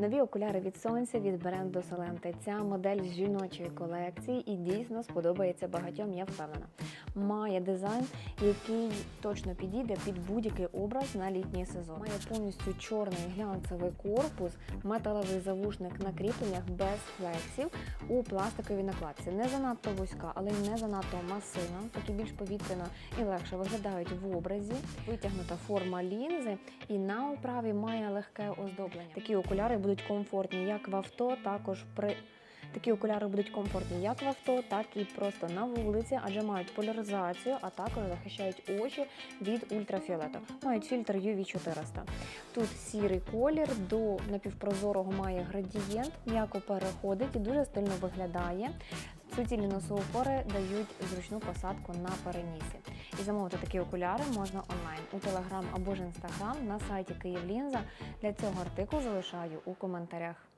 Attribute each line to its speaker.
Speaker 1: Нові окуляри від сонця від бренду Соленте. Ця модель з жіночої колекції і дійсно сподобається багатьом, я впевнена. Має дизайн, який точно підійде під будь-який образ на літній сезон. Має повністю чорний глянцевий корпус, металевий завушник на кріпленнях без флексів у пластиковій накладці. Не занадто вузька, але й не занадто масивна, такі більш повітряно і легше виглядають в образі. Витягнута форма лінзи і на оправі має легке оздоблення. Такі окуляри будуть комфортні як в авто, також при Такі окуляри будуть комфортні як в авто, так і просто на вулиці, адже мають поляризацію, а також захищають очі від ультрафіолету. Мають фільтр UV 400. Тут сірий колір до напівпрозорого має градієнт, м'яко переходить і дуже стильно виглядає. Суцільні носоупори дають зручну посадку на перенісі. І замовити такі окуляри можна онлайн у Телеграм або ж Інстаграм на сайті Київлінза. Для цього артикул залишаю у коментарях.